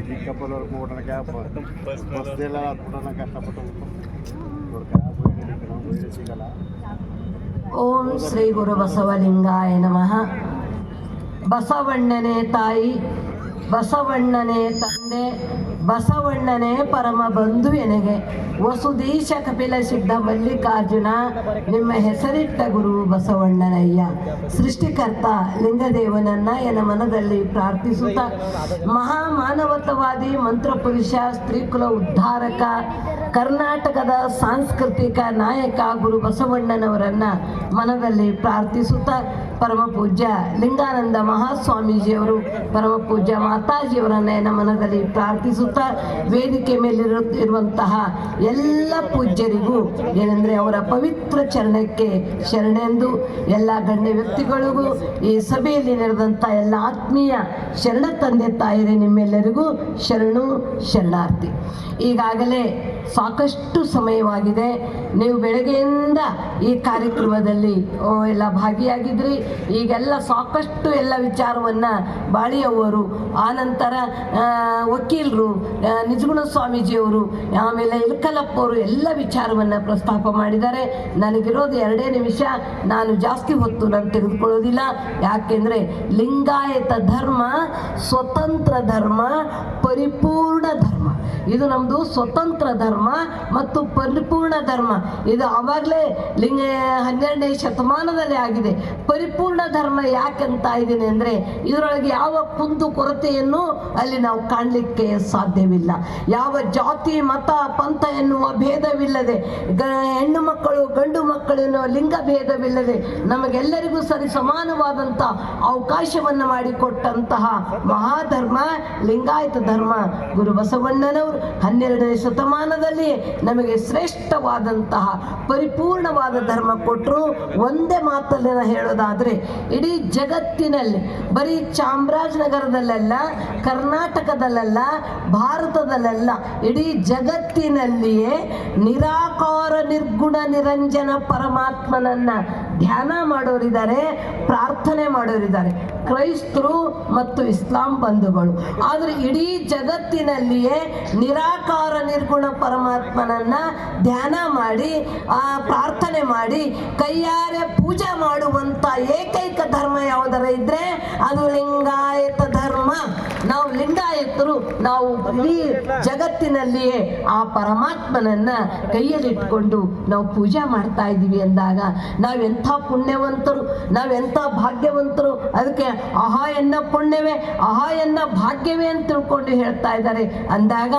ಚಿಕ್ಕಪ್ಪದವ್ರಿಗೆ ಓಡೋಣಕ್ಕೆ ಬಸ್ದೆಲ್ಲ ಹತ್ಬಿಡೋಣ ಕಷ್ಟಪಟ್ಟು ನೋಡ್ಕ ಬೋಯ್ಡೆ ಸಿಗಲ್ಲ. ಓಂ ಶ್ರೀ ಗುರು ಬಸವಲಿಂಗಾಯ ನಮಃ. ಬಸವಣ್ಣನೇ ತಾಯಿ ಬಸವಣ್ಣನೇ ತಂದೆ ಬಸವಣ್ಣನೇ ಪರಮ ಬಂಧು ಎನಗೆ. ವಸುದೀಶ ಕಪಿಲ ಸಿದ್ಧ ಮಲ್ಲಿಕಾರ್ಜುನ, ನಿಮ್ಮ ಹೆಸರಿಟ್ಟ ಗುರು ಬಸವಣ್ಣನಯ್ಯ. ಸೃಷ್ಟಿಕರ್ತ ಲಿಂಗದೇವನನ್ನ ಎನ ಮನದಲ್ಲಿ ಪ್ರಾರ್ಥಿಸುತ್ತಾ. ಮಹಾಮಾನವತವಾದಿ, ಮಂತ್ರಪುರುಷ, ಸ್ತ್ರೀಕುಲ ಉದ್ಧಾರಕ, ಕರ್ನಾಟಕದ ಸಾಂಸ್ಕೃತಿಕ ನಾಯಕ ಗುರು ಬಸವಣ್ಣನವರನ್ನ ಮನದಲ್ಲಿ ಪ್ರಾರ್ಥಿಸುತ್ತಾ ಪರಮ ಪೂಜ್ಯ ಲಿಂಗಾನಂದ ಮಹಾಸ್ವಾಮೀಜಿಯವರು, ಪರಮ ಪೂಜ್ಯ ಮಾತಾಜಿಯವರನ್ನ ಮನದಲ್ಲಿ ಪ್ರಾರ್ಥಿಸುತ್ತಾ. ವೇದಿಕೆ ಮೇಲಿರು ಇರುವಂತಹ ಎಲ್ಲ ಪೂಜ್ಯರಿಗೂ ಏನಂದರೆ ಅವರ ಪವಿತ್ರ ಚರಣಕ್ಕೆ ಶರಣೆಂದು ಎಲ್ಲ ಗಣ್ಯ ವ್ಯಕ್ತಿಗಳಿಗೂ ಈ ಸಭೆಯಲ್ಲಿ ನಡೆದಂಥ ಎಲ್ಲ ಆತ್ಮೀಯ ಶರಣ ತಂದೆ ತಾಯಿರೇ ನಿಮ್ಮೆಲ್ಲರಿಗೂ ಶರಣು ಶರಣಾರ್ಥಿ. ಈಗಾಗಲೇ ಸಾಕಷ್ಟು ಸಮಯವಾಗಿದೆ. ನೀವು ಬೆಳಗ್ಗೆಯಿಂದ ಈ ಕಾರ್ಯಕ್ರಮದಲ್ಲಿ ಎಲ್ಲ ಭಾಗಿಯಾಗಿದ್ರಿ. ಈಗೆಲ್ಲ ಸಾಕಷ್ಟು ಎಲ್ಲ ವಿಚಾರವನ್ನು ಬಾಳಿಯವರು ಆನಂತರ ವಕೀಲರು ನಿಜಗುಣ ಸ್ವಾಮೀಜಿಯವರು, ಆಮೇಲೆ ಇಲ್ಕಲಪ್ಪ ಅವರು ಎಲ್ಲ ವಿಚಾರವನ್ನು ಪ್ರಸ್ತಾಪ ಮಾಡಿದ್ದಾರೆ. ನನಗಿರೋದು ಎರಡೇ ನಿಮಿಷ, ನಾನು ಜಾಸ್ತಿ ಹೊತ್ತು ನಾನು ತೆಗೆದುಕೊಳ್ಳೋದಿಲ್ಲ. ಯಾಕೆಂದರೆ ಲಿಂಗಾಯತ ಧರ್ಮ, ಸ್ವತಂತ್ರ ಧರ್ಮ, ಪರಿಪೂರ್ಣ ಧರ್ಮ. ಇದು ನಮ್ಮದು ಸ್ವತಂತ್ರ ಧರ್ಮ ಮತ್ತು ಪರಿಪೂರ್ಣ ಧರ್ಮ. ಇದು ಆವಾಗಲೇ ಲಿಂಗ ಹನ್ನೆರಡನೇ ಶತಮಾನದಲ್ಲಿ ಆಗಿದೆ. ಪರಿಪೂರ್ಣ ಧರ್ಮ ಯಾಕಂತ ಇದ್ದೀನಿ ಅಂದರೆ, ಇದರೊಳಗೆ ಯಾವ ಕುಂದು ಕೊರತೆಯನ್ನು ಅಲ್ಲಿ ನಾವು ಕಾಣಲಿಕ್ಕೆ ಸಾಧ್ಯವಿಲ್ಲ. ಯಾವ ಜಾತಿ, ಮತ, ಪಂಥ ಎನ್ನುವ ಭೇದವಿಲ್ಲದೆ ಹೆಣ್ಣು ಮಕ್ಕಳು, ಗಂಡು ಮಕ್ಕಳು ಲಿಂಗ ಭೇದವಿಲ್ಲದೆ ನಮಗೆಲ್ಲರಿಗೂ ಸರಿ ಸಮಾನವಾದಂಥ ಅವಕಾಶವನ್ನು ಮಾಡಿಕೊಟ್ಟಂತಹ ಮಹಾಧರ್ಮ, ಲಿಂಗಾಯತ ಧರ್ಮ ಗುರು ಬಸವಣ್ಣನವರು ಹನ್ನೆರಡನೇ ಶತಮಾನದಲ್ಲಿ ನಮಗೆ ಶ್ರೇಷ್ಠವಾದಂತಹ ಪರಿಪೂರ್ಣವಾದ ಧರ್ಮ ಕೊಟ್ಟರು ಒಂದೇ ಮಾತಲ್ಲಿ ಹೇಳೋದಾದರೆ, ಇಡೀ ಜಗತ್ತಿನಲ್ಲಿ ಬರೀ ಚಾಮರಾಜನಗರದಲ್ಲೆಲ್ಲ, ಕರ್ನಾಟಕದಲ್ಲೆಲ್ಲ ಭಾರತದಲ್ಲೆಲ್ಲ ಇಡೀ ಜಗತ್ತಿನಲ್ಲಿಯೇ ನಿರಾಕಾರ ನಿರ್ಗುಣ ನಿರಂಜನ ಪರಮಾತ್ಮನನ್ನ ಧ್ಯಾನ ಮಾಡೋರಿದ್ದಾರೆ, ಪ್ರಾರ್ಥನೆ ಮಾಡೋರಿದ್ದಾರೆ. ಕ್ರೈಸ್ತರು ಮತ್ತು ಇಸ್ಲಾಂ ಬಂಧುಗಳು. ಆದರೆ ಇಡೀ ಜಗತ್ತಿನಲ್ಲಿಯೇ ನಿರಾಕಾರ ನಿರ್ಗುಣ ಪರಮಾತ್ಮನನ್ನ ಧ್ಯಾನ ಮಾಡಿ, ಆ ಪ್ರಾರ್ಥನೆ ಮಾಡಿ, ಕೈಯಾರೆ ಪೂಜೆ ಮಾಡುವಂತ ಏಕೈಕ ಧರ್ಮ ಯಾವುದರ ಇದ್ರೆ ಅದು ಲಿಂಗಾಯತ ಧರ್ಮ. ನಾವು ಲಿಂಗಾಯತರು, ನಾವು ಇಡೀ ಜಗತ್ತಿನಲ್ಲಿಯೇ ಆ ಪರಮಾತ್ಮನನ್ನ ಕೈಯಲ್ಲಿಟ್ಕೊಂಡು ನಾವು ಪೂಜೆ ಮಾಡ್ತಾ ಇದ್ದೀವಿ ಅಂದಾಗ ನಾವೆಂಥ ಪುಣ್ಯವಂತರು, ನಾವೆಂಥ ಭಾಗ್ಯವಂತರು, ಅದಕ್ಕೆ ಅಹಾ ಎನ್ನ ಪುಣ್ಯವೇ ಅಹಾ ಎನ್ನ ಭಾಗ್ಯವೇ ಅಂತ ತಿಳ್ಕೊಂಡು ಹೇಳ್ತಾ ಇದ್ದಾರೆ. ಅಂದಾಗ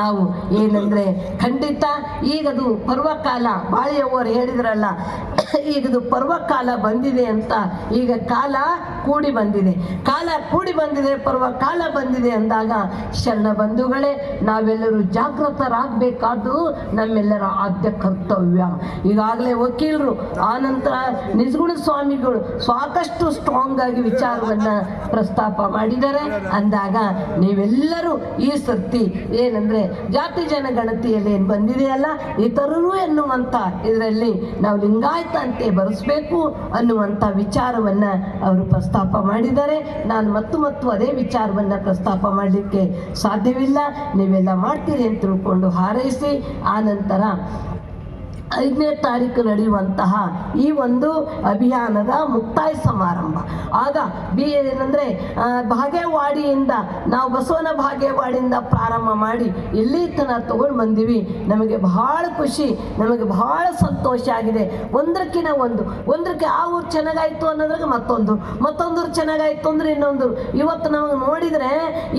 ನಾವು ಏನಂದ್ರೆ ಖಂಡಿತ ಈಗದು ಪರ್ವಕಾಲ ಬಾಳಿಯವರು ಹೇಳಿದ್ರಲ್ಲ ಈಗದು ಪರ್ವಕಾಲ ಬಂದಿದೆ ಅಂತ, ಈಗ ಕಾಲ ಕೂಡಿ ಬಂದಿದೆ. ಕಾಲ ಕೂಡಿ ಬಂದಿದೆ ಪರ್ವ ಕಾಲ ಬಂದಿದೆ ಅಂದಾಗ, ಶರಣ ಬಂಧುಗಳೇ, ನಾವೆಲ್ಲರೂ ಜಾಗೃತರಾಗಬೇಕಾದ್ದು ನಮ್ಮೆಲ್ಲರ ಆದ್ಯ ಕರ್ತವ್ಯ. ಈಗಾಗಲೇ ವಕೀಲರು ಆನಂತರ ನಿಜಗುಣ ಸ್ವಾಮಿಗಳು ಸಾಕಷ್ಟು ಸ್ಟ್ರಾಂಗ್ ಆಗಿ ವಿಚಾರವನ್ನ ಪ್ರಸ್ತಾಪ ಮಾಡಿದ್ದಾರೆ ಅಂದಾಗ ನೀವೆಲ್ಲರೂ ಈ ಸರ್ತಿ ಏನಂದ್ರೆ ಜಾತಿ ಜನಗಣತಿಯಲ್ಲಿ ಏನು ಬಂದಿದೆಯಲ್ಲ, ಇತರರು ಎನ್ನುವಂತ ಇದರಲ್ಲಿ ನಾವು ಲಿಂಗಾಯತ ಅಂತೆ ಬರೆಸ್ಬೇಕು ಅನ್ನುವಂಥ ವಿಚಾರವನ್ನ ಅವರು ಪ್ರಸ್ತಾಪ ಮಾಡಿದ್ದಾರೆ ನಾನು ಮತ್ತು ಮತ್ತು ಅದೇ ವಿಚಾರವನ್ನ ಪ್ರಸ್ತಾಪ ಮಾಡಲಿಕ್ಕೆ ಸಾಧ್ಯವಿಲ್ಲ. ನೀವೆಲ್ಲ ಮಾಡ್ತೀರಿ ಅಂತ ತಿಳ್ಕೊಂಡು ಹಾರೈಸಿ ಆನಂತರ ಐದನೇ ತಾರೀಕು ನಡೆಯುವಂತಹ ಈ ಒಂದು ಅಭಿಯಾನದ ಮುಕ್ತಾಯ ಸಮಾರಂಭ. ಆಗ ಬಿ ಏನಂದರೆ ಭಾಗೇವಾಡಿಯಿಂದ ನಾವು ಬಸವನ ಭಾಗೇವಾಡಿಯಿಂದ ಪ್ರಾರಂಭ ಮಾಡಿ ಇಲ್ಲಿ ತನಕ ತಗೊಂಡು ಬಂದೀವಿ. ನಮಗೆ ಬಹಳ ಖುಷಿ, ನಮಗೆ ಬಹಳ ಸಂತೋಷ ಆಗಿದೆ. ಒಂದ್ರಕ್ಕಿನ ಒಂದು, ಒಂದ್ರಕ್ಕೆ ಆ ಊರು ಚೆನ್ನಾಗಾಯ್ತು ಅನ್ನೋದ್ರಾಗ ಮತ್ತೊಂದು ಮತ್ತೊಂದು ಚೆನ್ನಾಗಾಯ್ತು ಅಂದ್ರೆ ಇನ್ನೊಂದು. ಇವತ್ತು ನಮಗೆ ನೋಡಿದರೆ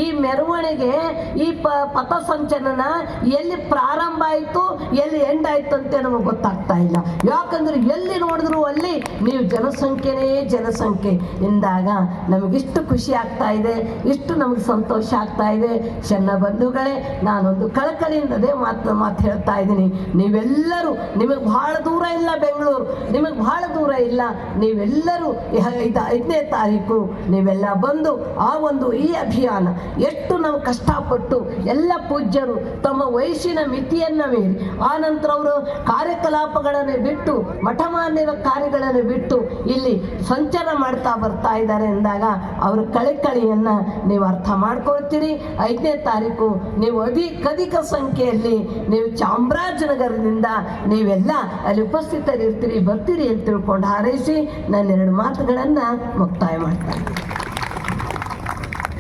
ಈ ಮೆರವಣಿಗೆ, ಈ ಪಥಸಂಚಲನ ಎಲ್ಲಿ ಪ್ರಾರಂಭ ಆಯಿತು, ಎಲ್ಲಿ ಎಂಡ್ ಆಯ್ತು ಅಂತ ನಮಗೆ ಗೊತ್ತಾಗ್ತಾ ಇಲ್ಲ. ಯಾಕಂದ್ರೆ ಎಲ್ಲಿ ನೋಡಿದ್ರು ಅಲ್ಲಿ ನೀವು ಜನಸಂಖ್ಯೆನೇ ಜನಸಂಖ್ಯೆ. ಎಂದಾಗ ನಮಗಿಷ್ಟು ಖುಷಿ ಆಗ್ತಾ ಇದೆ, ಇಷ್ಟು ನಮಗೆ ಸಂತೋಷ ಆಗ್ತಾ ಇದೆ. ಚೆನ್ನ ಬಂಧುಗಳೇ, ನಾನೊಂದು ಕಳಕಳಿಯಿಂದ ಅದೇ ಮಾತು ಮಾತು ಹೇಳ್ತಾ ಇದ್ದೀನಿ. ನೀವೆಲ್ಲರೂ, ನಿಮಗೆ ಬಹಳ ದೂರ ಇಲ್ಲ ಬೆಂಗಳೂರು, ನಿಮಗೆ ಬಹಳ ದೂರ ಇಲ್ಲ. ನೀವೆಲ್ಲರೂ ಐದನೇ ತಾರೀಕು ನೀವೆಲ್ಲ ಬಂದು ಆ ಒಂದು ಈ ಅಭಿಯಾನ, ಎಷ್ಟು ನಾವು ಕಷ್ಟಪಟ್ಟು ಎಲ್ಲ ಪೂಜ್ಯರು ತಮ್ಮ ವಯಸ್ಸಿನ ಮಿತಿಯನ್ನು ಮೀರಿ, ಆ ನಂತರ ಅವರು ಕಾರ್ಯ ಕಾರ್ಯಕಲಾಪಗಳನ್ನು ಬಿಟ್ಟು ಮಠಮಾನ್ಯರ ಕಾರ್ಯಗಳನ್ನು ಬಿಟ್ಟು ಇಲ್ಲಿ ಸಂಚಾರ ಮಾಡ್ತಾ ಬರ್ತಾ ಇದ್ದಾರೆ ಎಂದಾಗ ಅವರ ಕಳಿಕಳಿಯನ್ನು ನೀವು ಅರ್ಥ ಮಾಡ್ಕೊಳ್ತೀರಿ. ಐದನೇ ತಾರೀಕು ನೀವು ಅಧಿಕಧಿಕ ಸಂಖ್ಯೆಯಲ್ಲಿ ನೀವು ಚಾಮರಾಜನಗರದಿಂದ ನೀವೆಲ್ಲ ಅಲ್ಲಿ ಉಪಸ್ಥಿತರಿರ್ತೀರಿ, ಬರ್ತೀರಿ ಅಂತ ತಿಳ್ಕೊಂಡು ಹಾರೈಸಿ ನನ್ನ ಎರಡು ಮಾತುಗಳನ್ನು ಮುಕ್ತಾಯ ಮಾಡ್ತಾರೆ